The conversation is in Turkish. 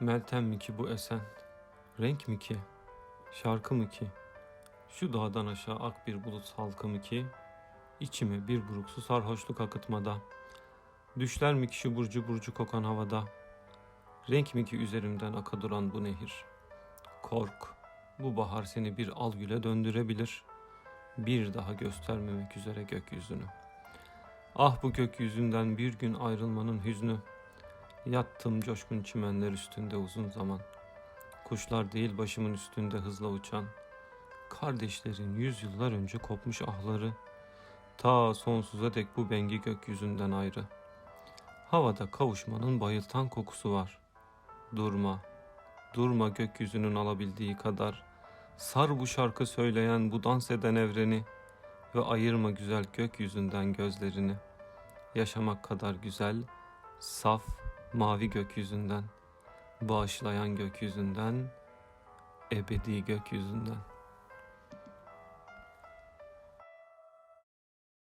Meltem mi ki bu esen? Renk mi ki? Şarkı mı ki? Şu dağdan aşağı ak bir bulut halkı mı ki? İçime bir buruk su sarhoşluk akıtmada. Düşler mi ki şu burcu burcu kokan havada? Renk mi ki üzerimden aka duran bu nehir? Kork, bu bahar seni bir al güle döndürebilir. Bir daha göstermemek üzere gökyüzünü. Ah bu gökyüzünden bir gün ayrılmanın hüznü. Yattım coşkun çimenler üstünde uzun zaman. Kuşlar değil başımın üstünde hızla uçan. Kardeşlerin yüzyıllar önce kopmuş ahları. Ta sonsuza dek bu bengi gökyüzünden ayrı. Havada kavuşmanın bayıltan kokusu var. Durma, durma gökyüzünün alabildiği kadar. Sar bu şarkı söyleyen, bu dans eden evreni ve ayırma güzel gökyüzünden gözlerini. Yaşamak kadar güzel, saf, mavi gökyüzünden, bağışlayan gökyüzünden, ebedi gökyüzünden.